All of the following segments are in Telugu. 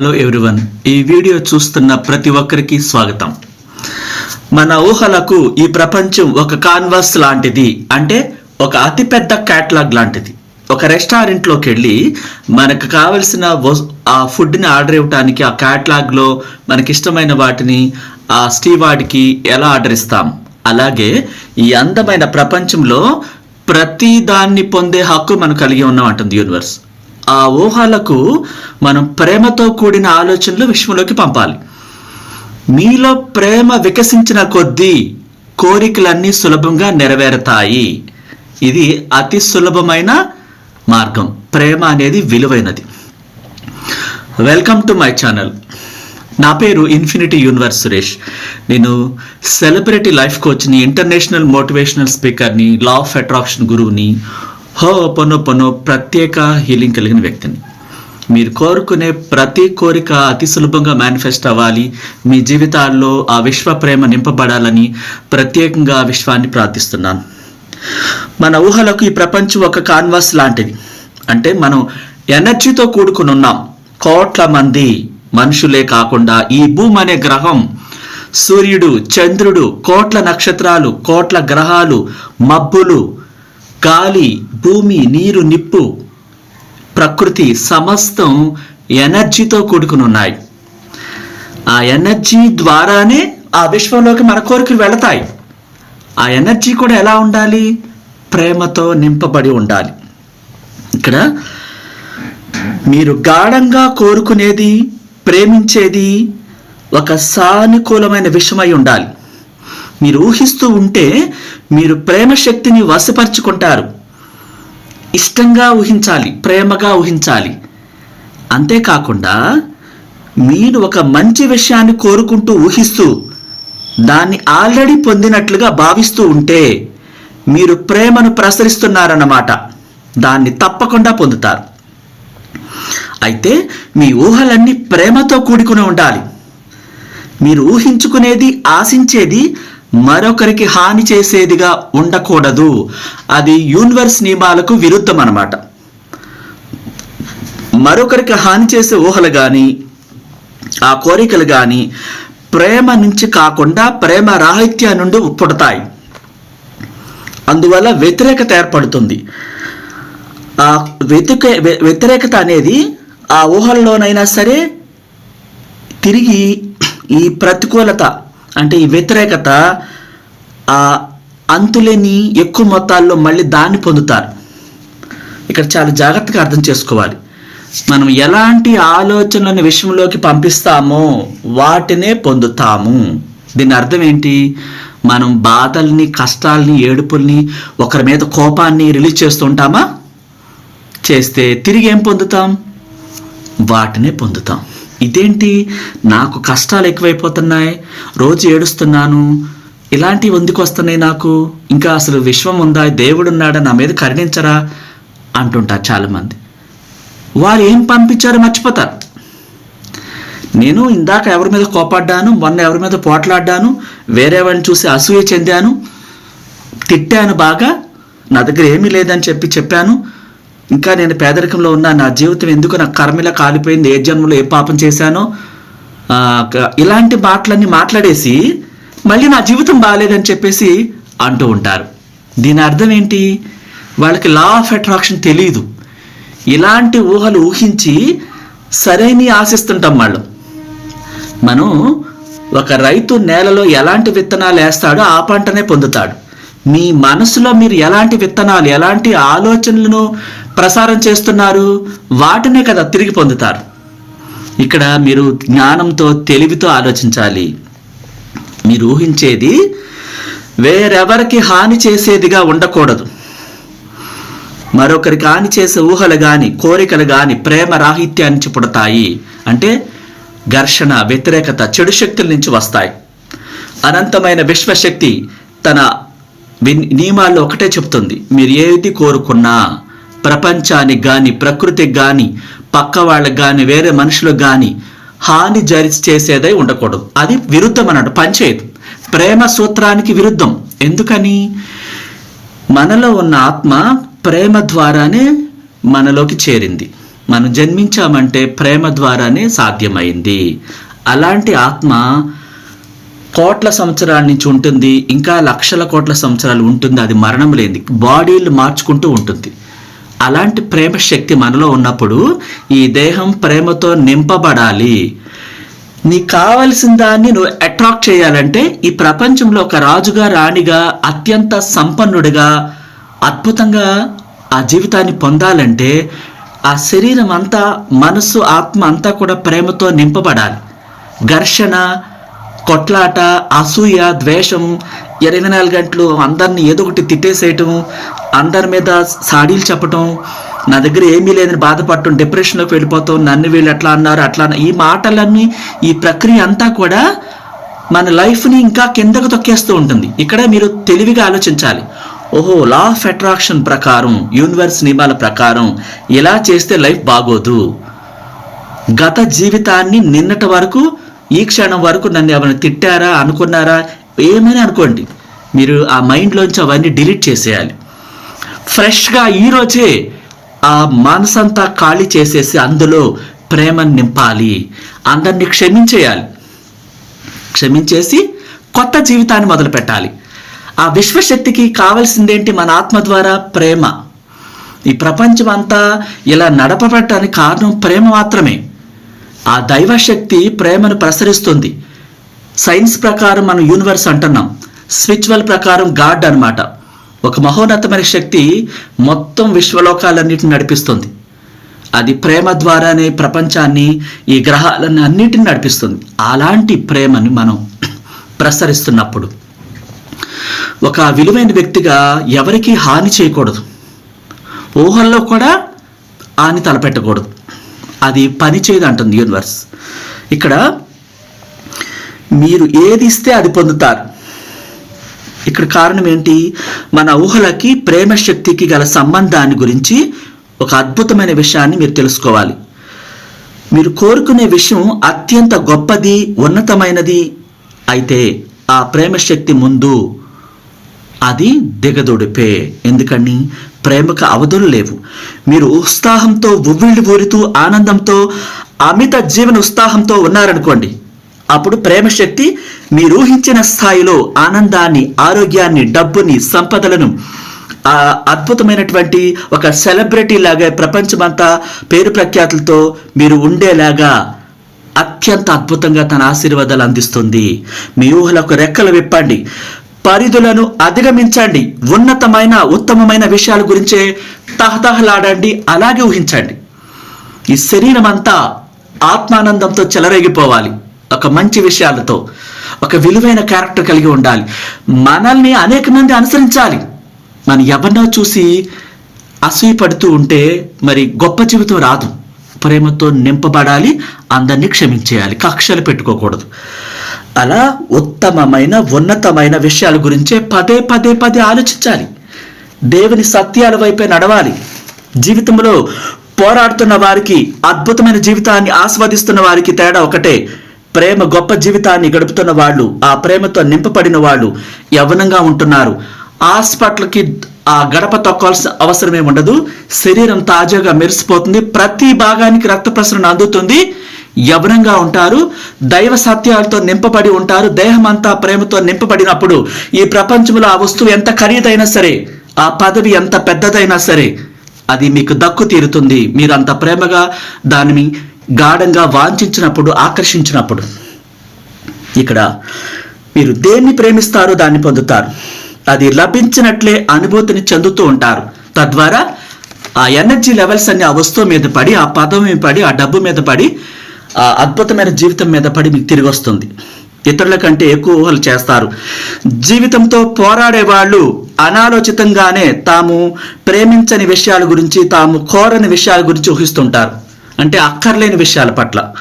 హలో ఎవ్రీవన్ ఈ వీడియో చూస్తున్న ప్రతి ఒక్కరికి స్వాగతం. మన ఊహలకు ఈ ప్రపంచం ఒక కాన్వాస్ లాంటిది. అంటే ఒక అతిపెద్ద క్యాట్లాగ్ లాంటిది. ఒక రెస్టారెంట్లోకి వెళ్ళి మనకు కావలసిన వస్- ఆ ఫుడ్ని ఆర్డర్ ఇవ్వడానికి ఆ క్యాట్లాగ్లో మనకి ఇష్టమైన వాటిని ఆ స్టీవార్డ్కి ఎలా ఆర్డర్ ఇస్తాం? అలాగే ఈ అందమైన ప్రపంచంలో ప్రతి దాన్ని పొందే హక్కు మనం కలిగి ఉన్నాం అంటుంది యూనివర్స్ ఆ ఊహలకు మనం ప్రేమతో కూడిన ఆలోచనలు విశ్వంలోకి పంపాలి. మీలో ప్రేమ వికసించిన కొద్దీ కోరికలన్నీ సులభంగా నెరవేరుతాయి. ఇది అతి సులభమైన మార్గం. ప్రేమ అనేది విలువైనది. వెల్కమ్ టు మై ఛానల్ నా పేరు ఇన్ఫినిటీ యూనివర్స్ సురేష్. నేను సెలబ్రిటీ లైఫ్ కోచ్ని ఇంటర్నేషనల్ మోటివేషనల్ స్పీకర్ని లా ఆఫ్ అట్రాక్షన్ గురువుని హో పొనో పొనో ప్రత్యేక హీలింగ్ కలిగిన వ్యక్తిని. మీరు కోరుకునే ప్రతి కోరిక అతి సులభంగా మేనిఫెస్ట్ అవ్వాలి. మీ జీవితాల్లో ఆ విశ్వ ప్రేమ నింపబడాలని ప్రత్యేకంగా విశ్వాన్ని ప్రార్థిస్తున్నాను. మన ఊహలకు ఈ ప్రపంచం ఒక కాన్వాస్ లాంటిది. అంటే మనం ఎనర్జీతో కూడుకుని ఉన్నాం. కోట్ల మంది మనుషులే కాకుండా ఈ భూమి అనే గ్రహం సూర్యుడు చంద్రుడు కోట్ల నక్షత్రాలు కోట్ల గ్రహాలు మబ్బులు గాలి భూమి నీరు నిప్పు ప్రకృతి సమస్తం ఎనర్జీతో కూడుకుని ఉన్నాయి ఆ ఎనర్జీ ద్వారానే ఆ విశ్వంలోకి మన కోరికలు వెళతాయి. ఆ ఎనర్జీ కూడా ఎలా ఉండాలి? ప్రేమతో నింపబడి ఉండాలి. ఇక్కడ మీరు గాఢంగా కోరుకునేది ప్రేమించేది ఒక సానుకూలమైన విషయమై ఉండాలి. మీరు ఊహిస్తూ ఉంటే మీరు ప్రేమ శక్తిని వశపరుచుకుంటారు. ఇష్టంగా ఊహించాలి ప్రేమగా ఊహించాలి. అంతేకాకుండా మీరు ఒక మంచి విషయాన్ని కోరుకుంటూ ఊహిస్తూ దాన్ని ఆల్రెడీ పొందినట్లుగా భావిస్తూ ఉంటే మీరు ప్రేమను ప్రసరిస్తున్నారన్నమాట. దాన్ని తప్పకుండా పొందుతారు. అయితే మీ ఊహలన్నీ ప్రేమతో కూడుకుని ఉండాలి. మీరు ఊహించుకునేది ఆశించేది మరొకరికి హాని చేసేదిగా ఉండకూడదు. అది యూనివర్స్ నియమాలకు విరుద్ధం అన్నమాట. మరొకరికి హాని చేసే ఊహలు కానీ ఆ కోరికలు కానీ ప్రేమ నుంచి కాకుండా ప్రేమ రాహిత్యం నుండి పుడతాయి. అందువల్ల వ్యతిరేకత ఏర్పడుతుంది. ఆ వ్యతిక వ్యతిరేకత అనేది ఆ ఊహల్లోనైనా సరే తిరిగి ఈ ప్రతికూలత అంటే ఈ వ్యతిరేకత ఆ అంతులేని ఎక్కువ మొత్తాల్లో మళ్ళీ దాన్ని పొందుతారు. ఇక్కడ చాలా జాగ్రత్తగా అర్థం చేసుకోవాలి. మనం ఎలాంటి ఆలోచనలను విషయంలోకి పంపిస్తామో వాటినే పొందుతాము. దీని అర్థం ఏంటి? మనం బాధల్ని కష్టాల్ని ఏడుపుల్ని ఒకరి మీద కోపాన్ని రిలీజ్ చేస్తుంటామా చేస్తే తిరిగి ఏం పొందుతాం? వాటినే పొందుతాం. ఇదేంటి? నాకు కష్టాలు ఎక్కువైపోతున్నాయి. రోజు ఏడుస్తున్నాను. ఇలాంటివి ఎందుకు వస్తున్నాయి నాకు? ఇంకా అసలు విశ్వం ఉందా? దేవుడు ఉన్నాడా? నా మీద కరుణించరా? అంటుంటారు చాలామంది. వారు ఏం పంపించారో మర్చిపోతారు. నేను ఇందాక ఎవరి మీద కోపాడ్డాను? మొన్న ఎవరి మీద పోట్లాడ్డాను? వేరే వాళ్ళని చూసి అసూయ చెందాను? తిట్టాను బాగా? నా దగ్గర ఏమీ లేదని చెప్పి చెప్పాను? ఇంకా నేను పేదరికంలో ఉన్నా నా జీవితం ఎందుకు నా కర్మిలా కాలిపోయింది ఏ జన్మలో ఏ పాపం చేశానో ఇలాంటి మాటలన్నీ మాట్లాడేసి మళ్ళీ నా జీవితం బాగాలేదని చెప్పేసి అంటూ ఉంటారు. దీని అర్థం ఏంటి? వాళ్ళకి లా ఆఫ్ అట్రాక్షన్ తెలియదు ఇలాంటి ఊహలు ఊహించి సరైన ఆశిస్తుంటాం వాళ్ళు. మనం ఒక రైతు నేలలో ఎలాంటి విత్తనాలు వేస్తాడో ఆ పంటనే పొందుతాడు. మీ మనసులో మీరు ఎలాంటి విత్తనాలు ఎలాంటి ఆలోచనలను ప్రసారం చేస్తున్నారు? వాటినే కదా తిరిగి పొందుతారు. ఇక్కడ మీరు జ్ఞానంతో తెలివితో ఆలోచించాలి. మీరు ఊహించేది వేరెవరికి హాని చేసేదిగా ఉండకూడదు. మరొకరికి హాని చేసే ఊహలు కానీ కోరికలు కానీ ప్రేమ రాహిత్యాన్ని పుడతాయి అంటే ఘర్షణ వ్యతిరేకత చెడు శక్తుల నుంచి వస్తాయి. అనంతమైన విశ్వశక్తి తన నియమాల్లో ఒకటే చెప్తుంది మీరు ఏది కోరుకున్నా ప్రపంచానికి కానీ ప్రకృతికి కానీ పక్క వాళ్ళకి కానీ వేరే మనుషులకు కానీ హాని జరి చేసేదై ఉండకూడదు. అది విరుద్ధం అన్నట్టు పంచేయదు ప్రేమ సూత్రానికి విరుద్ధం. ఎందుకని? మనలో ఉన్న ఆత్మ ప్రేమ ద్వారానే మనలోకి చేరింది. మనం జన్మించామంటే ప్రేమ ద్వారానే సాధ్యమైంది. అలాంటి ఆత్మ కోట్ల సంవత్సరాల నుంచి ఉంటుంది ఇంకా లక్షల కోట్ల సంవత్సరాలు ఉంటుంది అది మరణం లేనిది. బాడీలు మార్చుకుంటూ ఉంటుంది. అలాంటి ప్రేమ శక్తి మనలో ఉన్నప్పుడు ఈ దేహం ప్రేమతో నింపబడాలి. నీకు కావలసిన దాన్ని నువ్వు అట్రాక్ట్ చేయాలంటే ఈ ప్రపంచంలో ఒక రాజుగా రాణిగా అత్యంత సంపన్నుడిగా అద్భుతంగా ఆ జీవితాన్ని పొందాలంటే ఆ శరీరం అంతా మనస్సు ఆత్మ అంతా కూడా ప్రేమతో నింపబడాలి. ఘర్షణ కొట్లాట అసూయ ద్వేషం ఇరవై నాలుగు గంటలు అందరిని ఏదో ఒకటి తిట్టేసేయటం అందరి మీద సాడీలు చెప్పటం నా దగ్గర ఏమీ లేదని బాధపడటం డిప్రెషన్లోకి వెళ్ళిపోతాం నన్ను వీళ్ళు ఎట్లా అన్నారు అట్లా ఈ మాటలన్నీ ఈ ప్రక్రియ అంతా కూడా మన లైఫ్ని ఇంకా కిందకు తొక్కేస్తూ ఉంటుంది. ఇక్కడ మీరు తెలివిగా ఆలోచించాలి. ఓహో లా ఆఫ్ అట్రాక్షన్ ప్రకారం యూనివర్స్ నియమాల ప్రకారం ఇలా చేస్తే లైఫ్ బాగోదు. గత జీవితాన్ని నిన్నటి వరకు ఈ క్షణం వరకు నన్ను ఏమైనా తిట్టారా అనుకున్నారా? ఏమని అనుకోండి. మీరు ఆ మైండ్లోంచి అవన్నీ డిలీట్ చేసేయాలి. ఫ్రెష్గా ఈరోజే ఆ మనసంతా ఖాళీ చేసేసి అందులో ప్రేమను నింపాలి. అందరినీ క్షమించేయాలి. క్షమించేసి కొత్త జీవితాన్ని మొదలు పెట్టాలి. ఆ విశ్వశక్తికి కావాల్సిందేంటి మన ఆత్మ ద్వారా? ప్రేమ. ఈ ప్రపంచం అంతా ఇలా నడపబడటానికి కారణం ప్రేమ మాత్రమే. ఆ దైవశక్తి ప్రేమను ప్రసరిస్తుంది. సైన్స్ ప్రకారం మనం యూనివర్స్ అంటున్నాం. స్పిరిచువల్ ప్రకారం గాడ్ అన్నమాట. ఒక మహోన్నతమైన శక్తి మొత్తం విశ్వలోకాలన్నిటిని నడిపిస్తుంది. అది ప్రేమ ద్వారానే ప్రపంచాన్ని ఈ గ్రహాలను అన్నిటిని నడిపిస్తుంది. అలాంటి ప్రేమని మనం ప్రసరిస్తున్నప్పుడు ఒక విలువైన వ్యక్తిగా ఎవరికీ హాని చేయకూడదు. ఊహల్లో కూడా హాని తలపెట్టకూడదు. అది పనిచేయదు అంటుంది యూనివర్స్ ఇక్కడ మీరు ఏది ఇస్తే అది పొందుతారు. ఇక్కడ కారణం ఏంటి? మన ఊహలకి ప్రేమ శక్తికి గల సంబంధాన్ని గురించి ఒక అద్భుతమైన విషయాన్ని మీరు తెలుసుకోవాలి. మీరు కోరుకునే విషయం అత్యంత గొప్పది ఉన్నతమైనది అయితే ఆ ప్రేమ శక్తి ముందు అది దిగదొడిపే. ఎందుకని? ప్రేమకు అవధులు లేవు. మీరు ఉత్సాహంతో ఉవ్విళ్ళు ఊరుతూ ఆనందంతో అమిత జీవన ఉత్సాహంతో ఉన్నారనుకోండి. అప్పుడు ప్రేమశక్తి మీరు ఊహించిన స్థాయిలో ఆనందాన్ని ఆరోగ్యాన్ని డబ్బుని సంపదలను అద్భుతమైనటువంటి ఒక సెలబ్రిటీ లాగా ప్రపంచమంతా పేరు ప్రఖ్యాతులతో మీరు ఉండేలాగా అత్యంత అద్భుతంగా తన ఆశీర్వాదాలు అందిస్తుంది. మీ ఊహలకు రెక్కలు విప్పండి. పరిధులను అధిగమించండి. ఉన్నతమైన ఉత్తమమైన విషయాల గురించే తహతహలాడండి అలాగే ఊహించండి. ఈ శరీరం అంతా ఆత్మానందంతో చెలరేగిపోవాలి. ఒక మంచి విషయాలతో ఒక విలువైన క్యారెక్టర్ కలిగి ఉండాలి. మనల్ని అనేక మంది అనుసరించాలి. మనం ఎవరినో చూసి అసూయపడుతూ ఉంటే మరి గొప్ప జీవితం రాదు. ప్రేమతో నింపబడాలి అందరినీ క్షమించేయాలి. కక్షలు పెట్టుకోకూడదు. అలా ఉత్తమమైన ఉన్నతమైన విషయాల గురించే పదే పదే పదే ఆలోచించాలి. దేవుని సత్యాల వైపే నడవాలి. జీవితంలో పోరాడుతున్న వారికి అద్భుతమైన జీవితాన్ని ఆస్వాదిస్తున్న వారికి తేడా ఒకటే. ప్రేమ గొప్ప జీవితాన్ని గడుపుతున్న వాళ్ళు ఆ ప్రేమతో నింపబడిన వాళ్ళు యవనంగా ఉంటున్నారు. హాస్పిటల్కి ఆ గడప తొక్కాల్సిన అవసరమే ఉండదు శరీరం తాజాగా మెరిసిపోతుంది. ప్రతి భాగానికి రక్త ప్రసరణ అందుతుంది. యవనంగా ఉంటారు దైవ సత్యాలతో నింపబడి ఉంటారు దేహం అంతా ప్రేమతో నింపబడినప్పుడు ఈ ప్రపంచంలో ఆ వస్తువు ఎంత ఖరీదైనా సరే ఆ పదవి ఎంత పెద్దదైనా సరే అది మీకు దక్కు తీరుతుంది. మీరు అంత ప్రేమగా దానిని గాఢంగా వాంఛించినప్పుడు ఆకర్షించినప్పుడు ఇక్కడ మీరు దేన్ని ప్రేమిస్తారో దాన్ని పొందుతారు. అది లభించినట్లే అనుభూతిని చెందుతూ ఉంటారు. తద్వారా ఆ ఎనర్జీ లెవెల్స్ అన్ని ఆ వస్తువు మీద పడి ఆ పదవి మీద పడి ఆ డబ్బు మీద పడి అద్భుతమైన జీవితం మీద పడి మీకు తిరిగి వస్తుంది ఇతరుల కంటే ఎక్కువ ఊహలు చేస్తారు. జీవితంతో పోరాడే వాళ్ళు అనాలోచితంగానే తాము ప్రేమించని విషయాల గురించి తాము కోరని విషయాల గురించి ఊహిస్తుంటారు. అంటే అక్కర్లేని విషయాల పట్ల.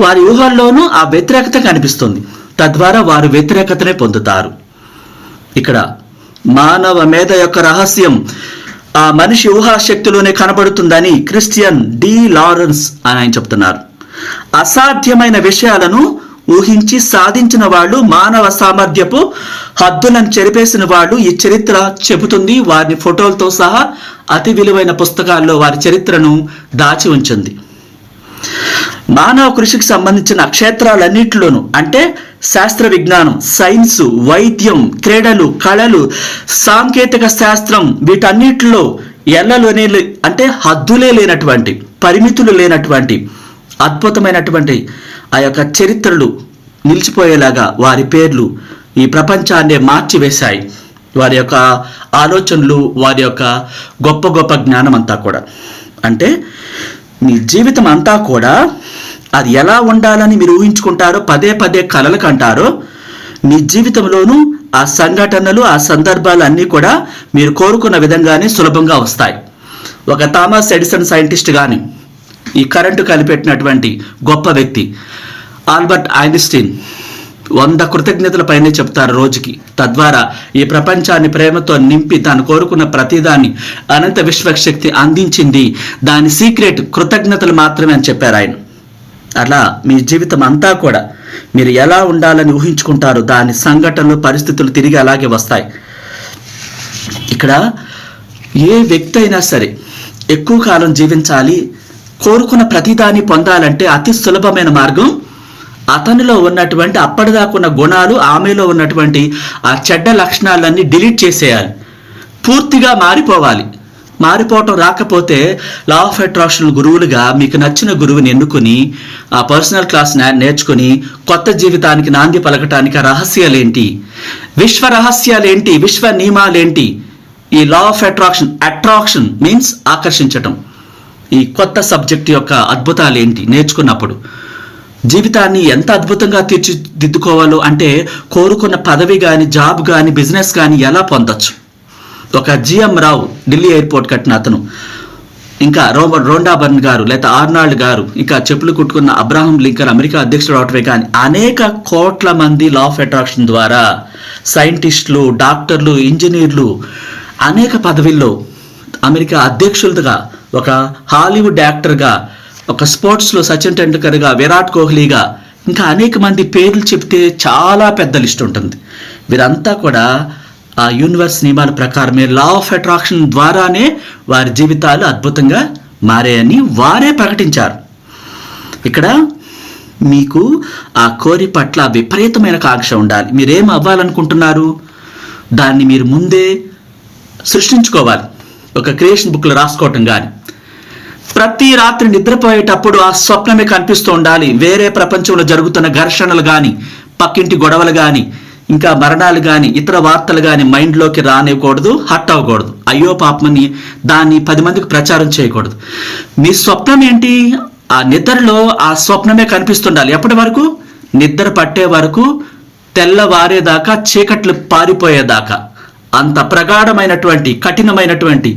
వారి ఊహల్లోనూ ఆ వ్యతిరేకత కనిపిస్తుంది. తద్వారా వారు వ్యతిరేకతనే పొందుతారు. ఇక్కడ మానవ మేధ యొక్క రహస్యం ఆ మనిషి ఊహాశక్తిలోనే కనబడుతుందని క్రిస్టియన్ డి లారెన్స్ అని ఆయన చెప్తున్నారు. అసాధ్యమైన విషయాలను ఊహించి సాధించిన వాళ్ళు మానవ సామర్థ్యపు హద్దులను చెరిపేసిన వాళ్ళు ఈ చరిత్ర చెబుతుంది. వారి ఫోటోలతో సహా అతి విలువైన పుస్తకాల్లో వారి చరిత్రను దాచి ఉంచింది. మానవ కృషికి సంబంధించిన క్షేత్రాలన్నింటిలోనూ అంటే శాస్త్ర విజ్ఞానం సైన్స్ వైద్యం క్రీడలు కళలు సాంకేతిక శాస్త్రం వీటన్నిటిలో ఎల్లలోనే అంటే హద్దులే లేనటువంటి పరిమితులు లేనటువంటి అద్భుతమైనటువంటి ఆ యొక్క చరిత్రలు నిలిచిపోయేలాగా వారి పేర్లు ఈ ప్రపంచాన్నే మార్చివేశాయి. వారి యొక్క ఆలోచనలు వారి యొక్క గొప్ప గొప్ప జ్ఞానం అంతా కూడా. అంటే మీ జీవితం అంతా కూడా అది ఎలా ఉండాలని మీరు ఊహించుకుంటారో పదే పదే కలలు కంటారో మీ జీవితంలోనూ ఆ సంఘటనలు ఆ సందర్భాలు అన్నీ కూడా మీరు కోరుకున్న విధంగానే సులభంగా వస్తాయి. ఒక థామస్ ఎడిసన్ సైంటిస్ట్ కానీ ఈ కరెంటు కనిపెట్టినటువంటి గొప్ప వ్యక్తి. ఆల్బర్ట్ ఐన్స్టీన్ వంద కృతజ్ఞతల పైనే చెప్తారు రోజుకి. తద్వారా ఈ ప్రపంచాన్ని ప్రేమతో నింపి తాను కోరుకున్న ప్రతిదాన్ని అనంత విశ్వశక్తి అందించింది. దాని సీక్రెట్ కృతజ్ఞతలు మాత్రమే అని చెప్పారు ఆయన. అలా మీ జీవితం అంతా కూడా మీరు ఎలా ఉండాలని ఊహించుకుంటారు దాని సంఘటనలు పరిస్థితులు తిరిగి అలాగే వస్తాయి. ఇక్కడ ఏ వ్యక్తి అయినా సరే ఎక్కువ కాలం జీవించాలి కోరుకున్న ప్రతిదాన్ని పొందాలంటే అతి సులభమైన మార్గం అతనిలో ఉన్నటువంటి అప్పటిదాకున్న గుణాలు ఆమెలో ఉన్నటువంటి ఆ చెడ్డ లక్షణాలన్నీ డిలీట్ చేసేయాలి. పూర్తిగా మారిపోవాలి. మారిపోవటం రాకపోతే లా ఆఫ్ అట్రాక్షన్ గురువులుగా మీకు నచ్చిన గురువుని ఎన్నుకుని ఆ పర్సనల్ క్లాస్ నేర్చుకుని కొత్త జీవితానికి నాంది పలకటానికి ఆ రహస్యాలేంటి? విశ్వ రహస్యాలేంటి? విశ్వ నియమాలేంటి? ఈ law of attraction attraction means ఆకర్షించటం. ఈ కొత్త సబ్జెక్ట్ యొక్క అద్భుతాలు ఏంటి? నేర్చుకున్నప్పుడు. జీవితాన్ని ఎంత అద్భుతంగా తీర్చిదిద్దుకోవాలో అంటే కోరుకున్న పదవి కానీ జాబ్ కానీ బిజినెస్ కానీ ఎలా పొందొచ్చు? ఒక జిఎం రావు ఢిల్లీ ఎయిర్పోర్ట్ కట్టిన అతను. ఇంకా రో రోండాబర్న్ గారు లేదా ఆర్నాల్డ్ గారు ఇంకా చెప్పులు కుట్టుకున్న అబ్రాహం లింకన్ అమెరికా అధ్యక్షుడు అవటమే కానీ అనేక కోట్ల మంది లా ఆఫ్ అట్రాక్షన్ ద్వారా సైంటిస్టులు డాక్టర్లు ఇంజనీర్లు అనేక పదవుల్లో అమెరికా అధ్యక్షులుగా ఒక హాలీవుడ్ యాక్టర్గా ఒక స్పోర్ట్స్లో సచిన్ టెండూల్కర్గా విరాట్ కోహ్లీగా ఇంకా అనేక మంది పేర్లు చెప్తే చాలా పెద్ద లిస్ట్ ఉంటుంది. వీరంతా కూడా ఆ యూనివర్స్ నియమాల ప్రకారమే లా ఆఫ్ అట్రాక్షన్ ద్వారానే వారి జీవితాలు అద్భుతంగా మారాయని వారే ప్రకటించారు. ఇక్కడ మీకు ఆ కోరి పట్ల విపరీతమైన కాంక్ష ఉండాలి. మీరేం అవ్వాలనుకుంటున్నారు? దాన్ని మీరు ముందే సృష్టించుకోవాలి. ఒక క్రియేషన్ బుక్లో రాసుకోవటం కానీ ప్రతి రాత్రి నిద్రపోయేటప్పుడు ఆ స్వప్నమే కనిపిస్తూ ఉండాలి. వేరే ప్రపంచంలో జరుగుతున్న ఘర్షణలు కానీ పక్కింటి గొడవలు కానీ ఇంకా మరణాలు కానీ ఇతర వార్తలు కానీ మైండ్లోకి రానివ్వకూడదు హట్ అవ్వకూడదు. అయ్యో పాపమని దాన్ని పది మందికి ప్రచారం చేయకూడదు. మీ స్వప్నం ఏంటి? ఆ నిద్రలో ఆ స్వప్నమే కనిపిస్తుండాలి. ఎప్పటి వరకు? నిద్ర పట్టే వరకు తెల్లవారేదాకా చీకట్లు పారిపోయేదాకా. అంత ప్రగాఢమైనటువంటి కఠినమైనటువంటి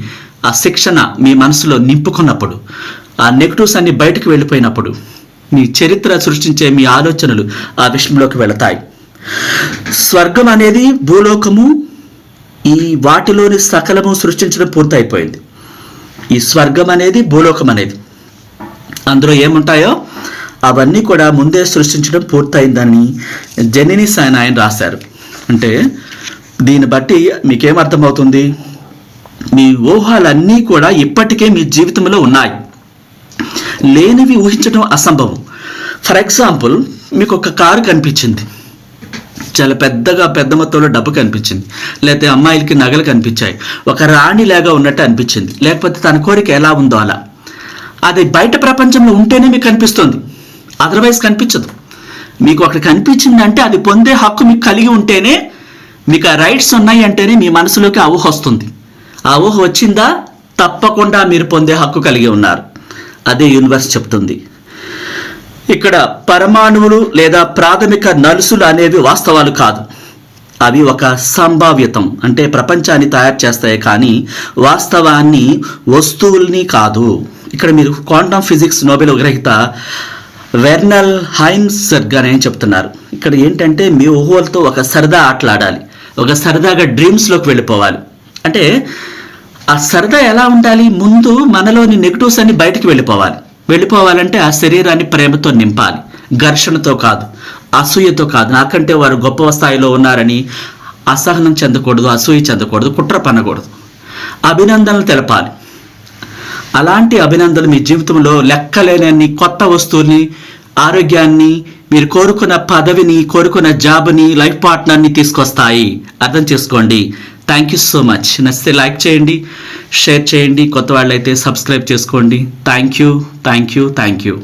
ఆ శిక్షణ మీ మనసులో నింపుకున్నప్పుడు ఆ నెగటివ్స్ అన్ని బయటకు వెళ్ళిపోయినప్పుడు మీ చరిత్ర సృష్టించే మీ ఆలోచనలు ఆ విషయంలోకి వెళతాయి. స్వర్గం అనేది భూలోకము ఈ వాటిలోని సకలము సృష్టించడం పూర్తయిపోయింది. ఈ స్వర్గం అనేది భూలోకం అనేది. అందులో ఏముంటాయో అవన్నీ కూడా ముందే సృష్టించడం పూర్తయిందని జెనినిస్ ఆయన ఆయన రాశారు. అంటే దీన్ని బట్టి మీకేం అర్థమవుతుంది? మీ ఊహలన్నీ కూడా ఇప్పటికే మీ జీవితంలో ఉన్నాయి. లేనివి ఊహించడం అసంభవం. ఫర్ ఎగ్జాంపుల్ మీకు ఒక కారు కనిపించింది. చాలా పెద్దగా పెద్ద మొత్తంలో డబ్బు కనిపించింది. లేకపోతే అమ్మాయిలకి నగలు కనిపించాయి. ఒక రాణిలాగా ఉన్నట్టు అనిపించింది. లేకపోతే తన కోరిక ఎలా ఉందో అలా. అది బయట ప్రపంచంలో ఉంటేనే మీకు కనిపిస్తుంది. అదర్వైజ్ కనిపించదు. మీకు ఒకటి కనిపించిందంటే అది పొందే హక్కు మీకు కలిగి ఉంటేనే మీకు ఆ రైట్స్ ఉన్నాయి అంటేనే మీ మనసులోకి అవుహ వస్తుంది. ఆ ఊహ వచ్చిందా? తప్పకుండా మీరు పొందే హక్కు కలిగి ఉన్నారు. అదే యూనివర్స్ చెప్తుంది. ఇక్కడ పరమాణువులు లేదా ప్రాథమిక నలుసులు అనేవి వాస్తవాలు కాదు. అవి ఒక సంభావ్యతం అంటే ప్రపంచాన్ని తయారు చేస్తాయి కానీ వాస్తవాన్ని వస్తువుల్ని కాదు. ఇక్కడ మీరు క్వాంటమ్ ఫిజిక్స్ నోబెల్ గ్రహీత వెర్నల్ హైమ్స్ అని చెప్తున్నారు. ఇక్కడ ఏంటంటే మీ ఊహలతో ఒక సరదా ఆటలాడాలి. ఒక సరదాగా డ్రీమ్స్లోకి వెళ్ళిపోవాలి. అంటే ఆ సరదా ఎలా ఉండాలి? ముందు మనలోని నెగిటివ్స్ అన్ని బయటకు వెళ్ళిపోవాలి. వెళ్ళిపోవాలంటే ఆ శరీరాన్ని ప్రేమతో నింపాలి. ఘర్షణతో కాదు అసూయతో కాదు. నాకంటే వారు గొప్ప స్థాయిలో ఉన్నారని అసహనం చెందకూడదు అసూయ చెందకూడదు కుట్ర పనకూడదు. అభినందనలు తెలపాలి. అలాంటి అభినందనలు మీ జీవితంలో లెక్కలేనన్ని కొత్త వస్తువుల్ని ఆరోగ్యాన్ని మీరు కోరుకున్న పదవిని కోరుకున్న జాబ్ని లైఫ్ పార్ట్నర్ని తీసుకొస్తాయి. అర్థం చేసుకోండి. థ్యాంక్ యూ సో మచ్ నచ్చితే లైక్ చేయండి షేర్ చేయండి కొత్త వాళ్ళైతే సబ్స్క్రైబ్ చేసుకోండి. Thank you thank you thank you